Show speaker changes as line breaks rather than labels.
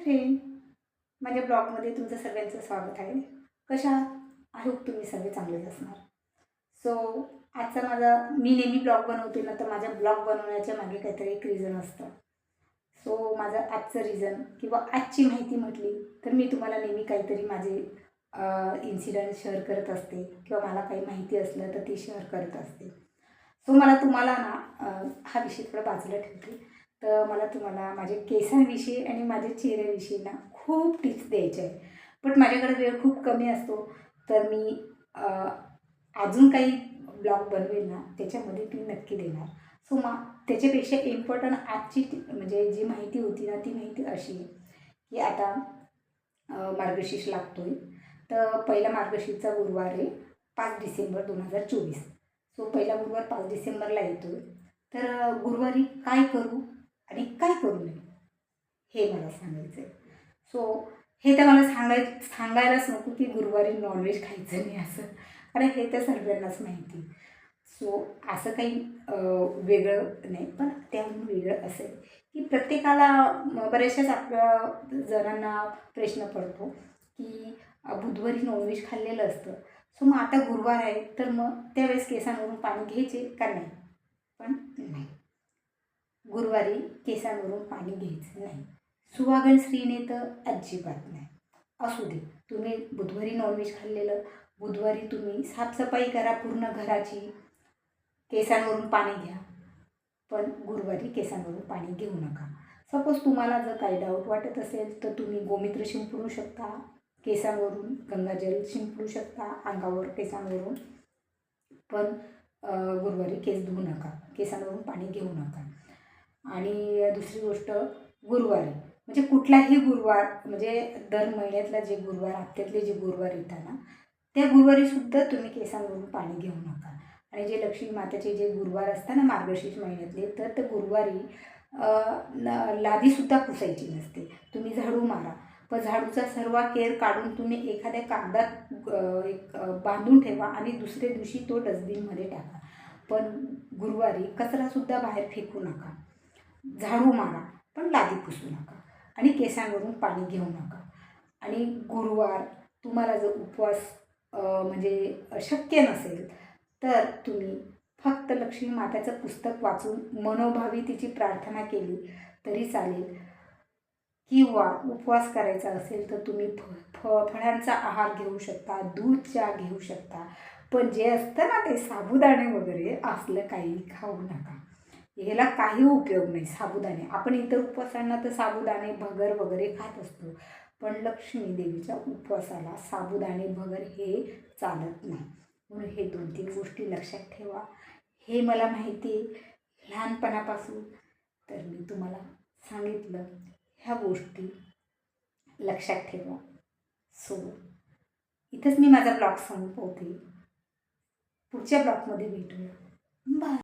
Friend माझ्या ब्लॉगमध्ये तुमचं सगळ्यांचं स्वागत आहे. कशा आय होप तुम्ही सगळे? चांगलेच असणार. सो आजचा माझा मी नेहमी ब्लॉग बनवते ना तर माझ्या ब्लॉग बनवण्याच्या मागे काहीतरी एक रिझन असतं. सो माझं आजचं रिझन किंवा आजची माहिती म्हटली तर मी तुम्हाला नेहमी काहीतरी माझे इन्सिडंट शेअर करत असते किंवा मला काही माहिती असलं तर ती शेअर करत असते. सो मला तुम्हाला ना हा विषय थोडा बाजूला ठेवते. तर मला तुम्हाला माझ्या केसांविषयी आणि माझ्या चेहऱ्याविषयी ना खूप टिप्स द्यायचे आहे पण माझ्याकडे वेळ खूप कमी असतो. तर मी अजून काही ब्लॉग बनवेल ना त्याच्यामध्ये ती नक्की देणार. सो मा त्याच्यापेक्षा इम्पॉर्टंट आजची टी- म्हणजे जी माहिती होती ना ती माहिती अशी आहे की आता मार्गशीर्ष लागतो आहे तर पहिला मार्गशीर्षचा गुरुवार आहे पाच डिसेंबर दोन हजार चोवीस. सो पहिला गुरुवार पाच डिसेंबरला येतो आहे तर गुरुवारी काय करू? हे मला सांगायचं आहे सो हे तर मला सांगाय सांगायलाच नको की गुरुवारी नॉनव्हेज खायचं नाही असं. कारण हे तर सर्वांनाच माहिती. सो असं काही वेगळं नाही. पण त्याहून वेगळं असेल की प्रत्येकाला बऱ्याचशाच आपल्या जणांना प्रश्न पडतो की बुधवारी नॉनव्हेज खाल्लेलं असतं. सो मग आता गुरुवार आहे तर मग त्यावेळेस केसांवरून पाणी घ्यायचे का नाही? पण नाही. गुरुवारी केसांवरून पाणी घ्यायचं नाही. सुहागण स्त्रीने तर अजिबात नाही. असू दे तुम्ही बुधवारी नॉनव्हेज खाल्लेलं बुधवारी तुम्ही साफसफाई करा पूर्ण घराची केसांवरून पाणी घ्या पण गुरुवारी केसांवरून पाणी घेऊ नका. सपोज तुम्हाला जर काही डाऊट वाटत असेल तर तुम्ही गोमित्र शिंपडू शकता केसांवरून गंगाजल शिंपडू शकता अंगावर केसांवरून पण गुरुवारी केस धुवू नका केसांवरून पाणी घेऊ नका. आणि दुसरी गोष्ट गुरुवारी. म्हणजे कुठलाही गुरुवार म्हणजे दर महिन्यातला जे गुरुवार हप्त्यातले जे गुरुवार येतात ना त्या गुरुवारीसुद्धा तुम्ही केसांवरून पाणी घेऊ नका. आणि जे लक्ष्मी मातेचे जे गुरुवार असतात ना मार्गशीर्ष महिन्यातले तर ते गुरुवारी न- लादीसुद्धा पुसायची नसते. तुम्ही झाडू मारा. पण झाडूचा सर्व केर काढून तुम्ही एखाद्या कागदात एक बांधून ठेवा आणि दुसऱ्या दिवशी तो डस्टबिनमध्ये टाका. पण गुरुवारी कचरासुद्धा बाहेर फेकू नका. झाडू मारा पण लादी पुसू नका. आणि केसांवरून पाणी घेऊ नका. आणि गुरुवार तुम्हाला जर उपवास म्हणजे शक्य नसेल तर तुम्ही फक्त लक्ष्मी माताचं पुस्तक वाचून मनोभावी तिची प्रार्थना केली तरी चालेल. किंवा उपवास करायचा असेल तर तुम्ही फ फ फळांचा आहार घेऊ शकता दूध चहा घेऊ शकता. पण जे असतं ना ते साबुदाणे वगैरे असलं काही खाऊ नका. ह्याला काही उपयोग नाही साबुदाणे. आपण इतर उपवासांना तर साबुदाणे भगर वगैरे खात असतो. पण लक्ष्मी देवीच्या उपवासाला साबुदाणे भगर हे चालत नाही. म्हणून हे दोन तीन गोष्टी लक्षात ठेवा. हे मला माहिती आहे लहानपणापासून. तर मी तुम्हाला सांगितलं ह्या गोष्टी लक्षात ठेवा. सो इथंच मी माझा ब्लॉग संपवते. पुढच्या ब्लॉगमध्ये भेटूया. बाय